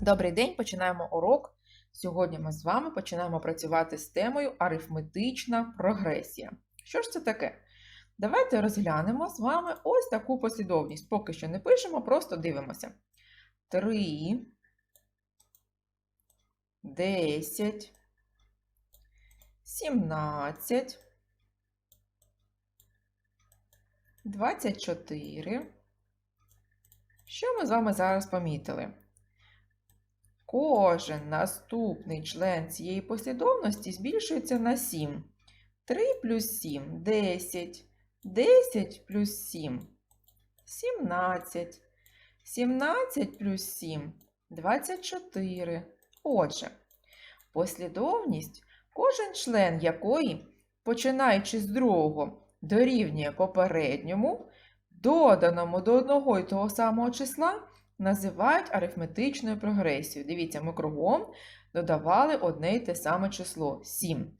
Добрий день, починаємо урок. Сьогодні ми з вами починаємо працювати з темою арифметична прогресія. Що ж це таке? Давайте розглянемо з вами ось таку послідовність. Поки що не пишемо, просто дивимося. 3, 10, 17, 24. Що ми з вами зараз помітили? Кожен наступний член цієї послідовності збільшується на 7. 3 плюс 7 10. 10 плюс 7 17. 17 плюс 7 24. Отже, послідовність, кожен член якої, починаючи з другого, дорівнює попередньому, доданому до одного і того самого числа називають арифметичною прогресією. Дивіться, ми кругом додавали одне й те саме число 7.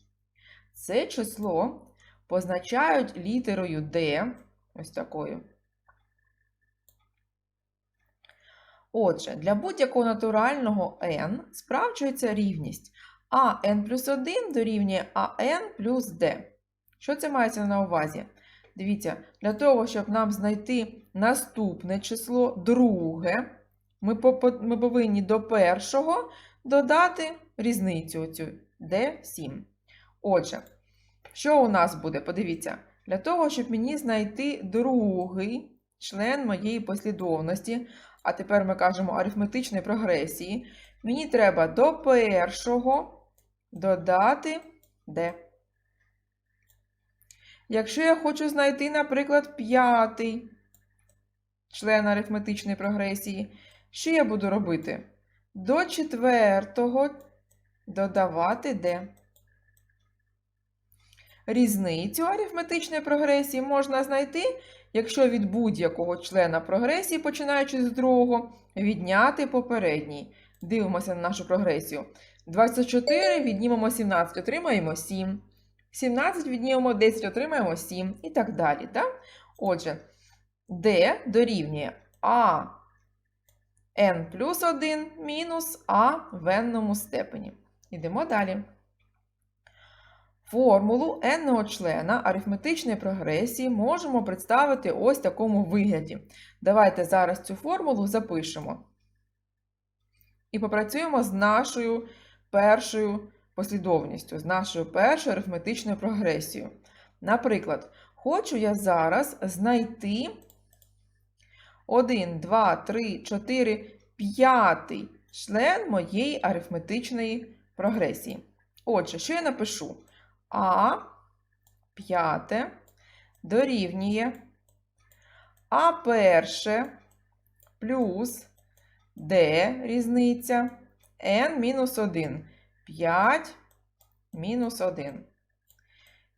Це число позначають літерою D, ось такою. Отже, для будь-якого натурального n справджується рівність а n плюс 1 дорівнює АН плюс d. Що це мається на увазі? Дивіться, для того, щоб нам знайти наступне число, друге, ми, ми повинні до першого додати різницю оцю d7. Отже, що у нас буде? Подивіться, для того, щоб мені знайти другий член моєї послідовності, а тепер ми кажемо арифметичної прогресії, мені треба до першого додати d. Якщо я хочу знайти, наприклад, п'ятий член арифметичної прогресії, що я буду робити? До четвертого додавати d. Різницю арифметичної прогресії можна знайти, якщо від будь-якого члена прогресії, починаючи з другого, відняти попередній. Дивимося на нашу прогресію. 24 віднімемо 17, отримаємо 7. 17 віднімемо 10, отримаємо 7 і так далі. Так? Отже, d дорівнює а n плюс 1 мінус а в n степені. Йдемо далі. Формулу n-го члена арифметичної прогресії можемо представити ось в такому вигляді. Давайте зараз цю формулу запишемо. І попрацюємо з нашою першою послідовністю, з нашою першою арифметичною прогресією. Наприклад, хочу я зараз знайти 1, 2, 3, 4, 5 член моєї арифметичної прогресії. Отже, що я напишу? А п'яте дорівнює А перше плюс Д різниця n мінус 1. 5 мінус 1.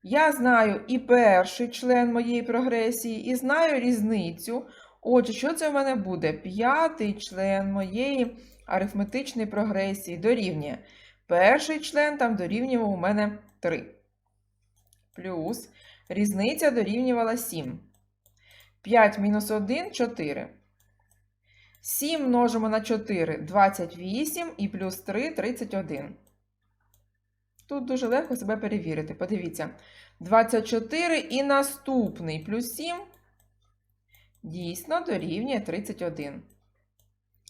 Я знаю і перший член моєї прогресії, і знаю різницю. Отже, що це в мене буде? П'ятий член моєї арифметичної прогресії дорівнює. Перший член там дорівнював у мене 3. Плюс різниця дорівнювала 7. 5 мінус 1 4. 7 множимо на 4 28 і плюс 3 31. Тут дуже легко себе перевірити. Подивіться. 24 і наступний плюс 7 дійсно дорівнює 31.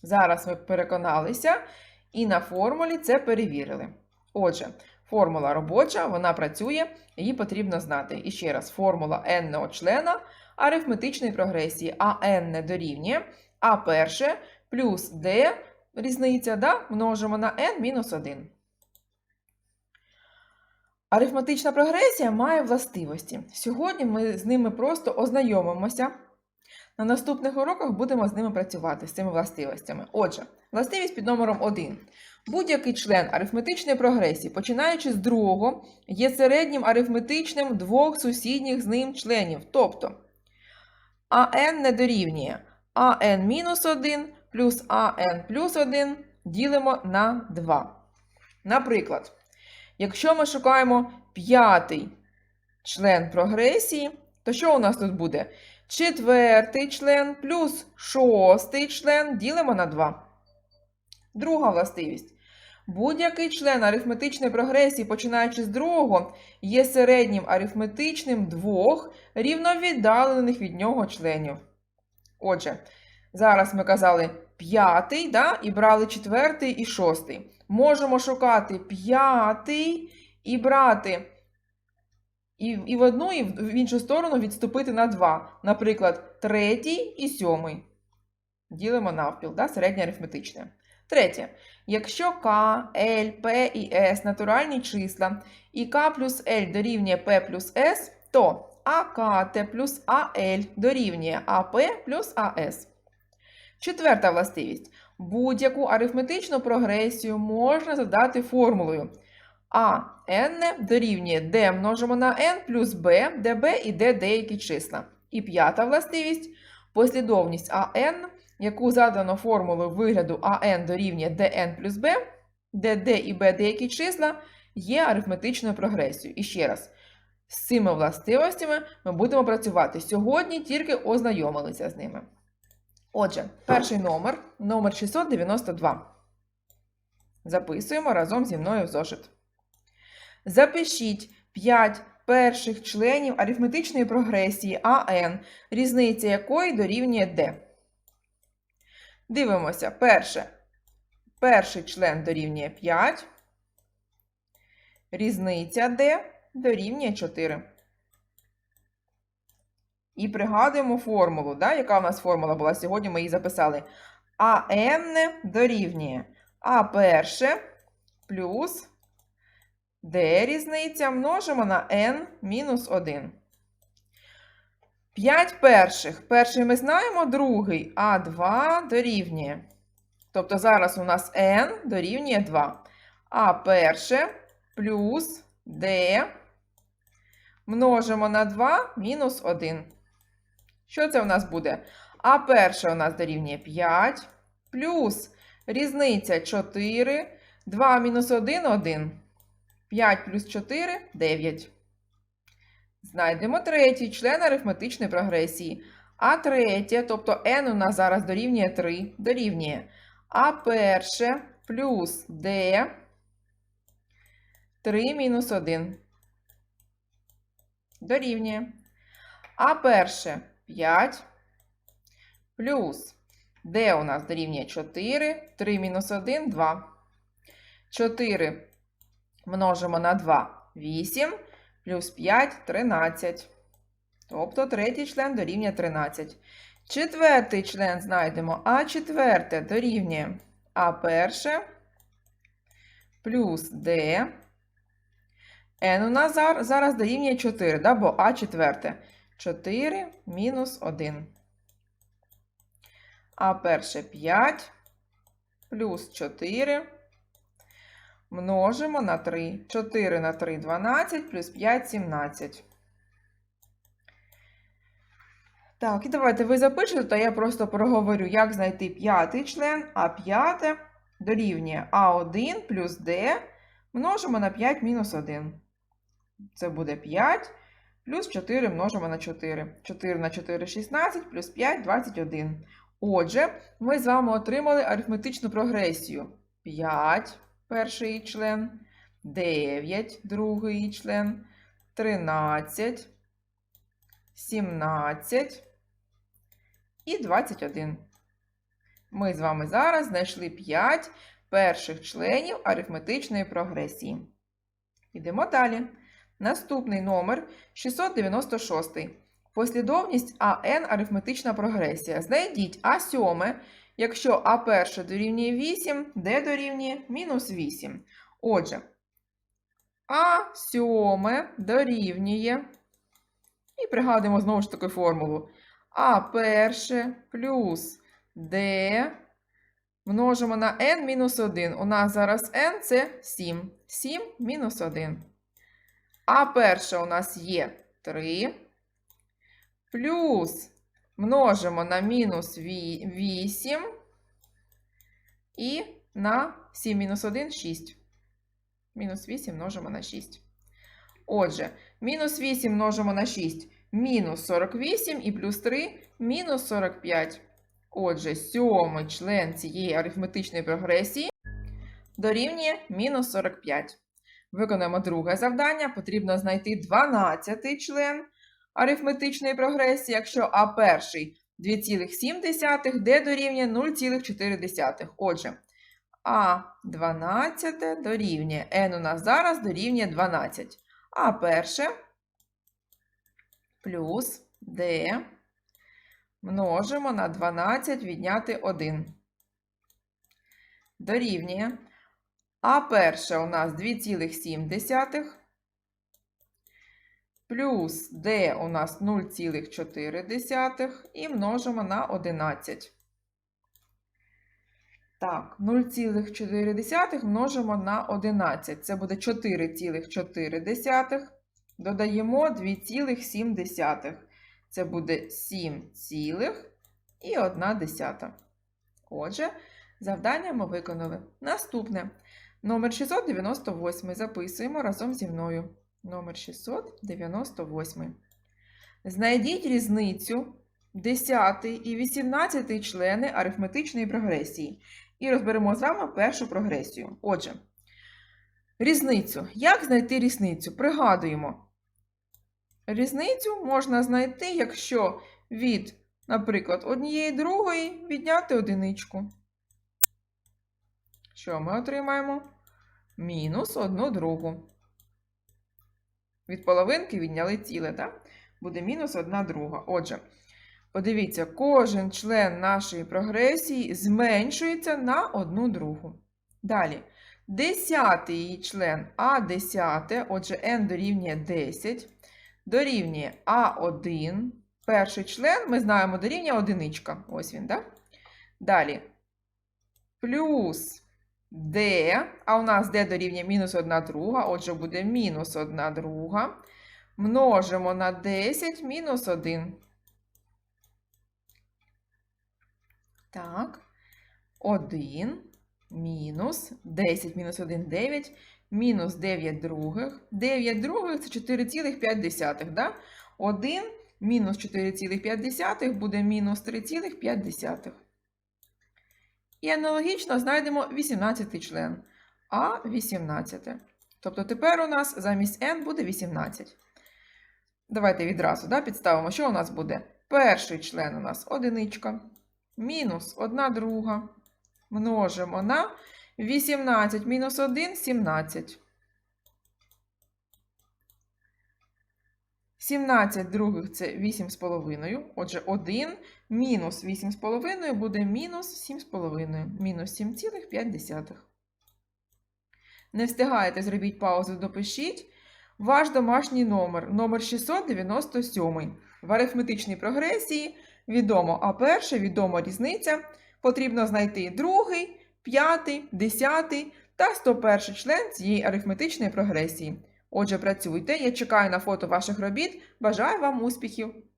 Зараз ми переконалися і на формулі це перевірили. Отже, формула робоча, вона працює, її потрібно знати. І ще раз, формула n члена арифметичної прогресії, а n не дорівнює, а перше плюс d різниця да, множимо на n мінус 1. Арифметична прогресія має властивості. Сьогодні ми з ними просто ознайомимося. На наступних уроках будемо з ними працювати, з цими властивостями. Отже, властивість під номером 1. Будь-який член арифметичної прогресії, починаючи з другого, є середнім арифметичним двох сусідніх з ним членів. Тобто АН не дорівнює АН-1 плюс АН плюс 1 ділимо на 2. Наприклад. Якщо ми шукаємо п'ятий член прогресії, то що у нас тут буде? Четвертий член плюс шостий член ділимо на 2. Друга властивість. Будь-який член арифметичної прогресії, починаючи з другого, є середнім арифметичним двох рівновіддалених від нього членів. Отже, зараз ми казали п'ятий, да, і брали четвертий і шостий. Можемо шукати п'ятий і брати і, і в одну, і в іншу сторону відступити на 2. Наприклад, третій і сьомий. Ділимо навпіл, да, середнє арифметичне. Третє. Якщо К, L, P і S натуральні числа, і К плюс L дорівнює P плюс S, то АКТ плюс АЛ дорівнює АП плюс АС. Четверта властивість. Будь-яку арифметичну прогресію можна задати формулою а n дорівнює d множимо на n плюс b, де b і d деякі числа. І п'ята властивість послідовність an, яку задано формулою вигляду an дорівнює dn плюс b, де d і b деякі числа є арифметичною прогресією. І ще раз, з цими властивостями ми будемо працювати. Сьогодні тільки ознайомилися з ними. Отже, перший номер номер 692. Записуємо разом зі мною в зошит. Запишіть 5 перших членів арифметичної прогресії АН, різниця якої дорівнює D. Дивимося. Перше. Перший член дорівнює 5. Різниця D дорівнює 4. І пригадуємо формулу, да? яка в нас формула була сьогодні, ми її записали. АН дорівнює А перше плюс d різниця множимо на n мінус 1. 5 перших. Перший ми знаємо, другий А2 дорівнює. Тобто зараз у нас n дорівнює 2. А перше плюс d множимо на 2 мінус 1. Що це у нас буде? А перше у нас дорівнює 5 плюс різниця 4, 2 мінус 1 1. 5 плюс 4 9. Знайдемо третій член арифметичної прогресії. А третє, тобто n у нас зараз дорівнює 3, дорівнює А перше плюс d 3 мінус 1. Дорівнює. А перше 5 плюс d у нас дорівнює 4, 3 мінус 1 2. 4 множимо на 2 8, плюс 5 13. Тобто третій член дорівнює 13. Четвертий член знайдемо, а четверте дорівнює А перше плюс Д. N у нас зараз дорівнює 4, да? бо А четверте. 4 мінус 1. А перше 5 плюс 4 множимо на 3. 4 на 3 12 плюс 5 17. Так, і давайте ви запишете, то я просто проговорю, як знайти п'ятий член, а п'яте дорівнює А1 плюс D множимо на 5 мінус 1. Це буде 5 плюс 4 множимо на 4. 4 на 4 16 плюс 5 21. Отже, ми з вами отримали арифметичну прогресію. 5 перший член, 9 другий член, 13, 17 і 21. Ми з вами зараз знайшли 5 перших членів арифметичної прогресії. Йдемо далі. Наступний номер 696. Послідовність АН арифметична прогресія. Знайдіть А7 якщо А перше дорівнює 8, Д дорівнює мінус 8. Отже, А сьоме дорівнює. І пригадуємо знову ж таки формулу. А перше плюс Д множимо на n мінус 1. У нас зараз n це 7. 7 мінус 1. А перше у нас є 3. Плюс множимо на мінус 8 і на 7 мінус 1 6. Мінус 8 множимо на 6. Отже, мінус 8 множимо на 6 мінус 48 і плюс 3 мінус 45. Отже, сьомий член цієї арифметичної прогресії дорівнює мінус 45. Виконуємо друге завдання. Потрібно знайти 12 член арифметичної прогресії, якщо А перший 2,7, Д дорівнює 0,4. Отже, А 12 дорівнює n у нас зараз дорівнює 12. А перше плюс D множимо на 12 відняти 1. Дорівнює. А перше у нас 2,7 плюс D у нас 0,4 і множимо на 11. Так, 0,4 множимо на 11. Це буде 4,4. Додаємо 2,7. Це буде 7,1. Отже, завдання ми виконали. Наступне. Номер 698 записуємо разом зі мною. Номер 698. Знайдіть різницю 10 і 18 члени арифметичної прогресії. І розберемо з вами першу прогресію. Отже, різницю. Як знайти різницю? Пригадуємо. Різницю можна знайти, якщо від, наприклад, однієї другої відняти одиничку. Що ми отримаємо? Мінус одну другу. Від половинки відняли ціле, так? Буде мінус одна друга. Отже, подивіться, кожен член нашої прогресії зменшується на одну другу. Далі, десятий її член А10, отже, n дорівнює 10, дорівнює А1. Перший член, ми знаємо, дорівнює одиничка. Ось він, так? Далі. Плюс d, а у нас d дорівнює мінус 1 друга, отже, буде мінус 1 друга. Множимо на 10 мінус 1. Так. 1 мінус 10 мінус 1 9, мінус 9 других. 9 других це 4,5, да? 1 мінус 4,5 буде мінус 3,5. І аналогічно знайдемо 18 член. А 18. Тобто тепер у нас замість n буде 18. Давайте відразу да, підставимо, що у нас буде. Перший член у нас одиничка. Мінус 1 друга. Множимо на 18 мінус 1 17. 17 других це 8,5. Отже, 1 мінус 8,5 буде мінус 7,5. Мінус 7,5. Не встигаєте, зробіть паузу, допишіть. Ваш домашній номер номер 697. В арифметичній прогресії відомо А перше, відома різниця. Потрібно знайти другий, п'ятий, десятий та 101 член цієї арифметичної прогресії. Отже, працюйте, я чекаю на фото ваших робіт. Бажаю вам успіхів!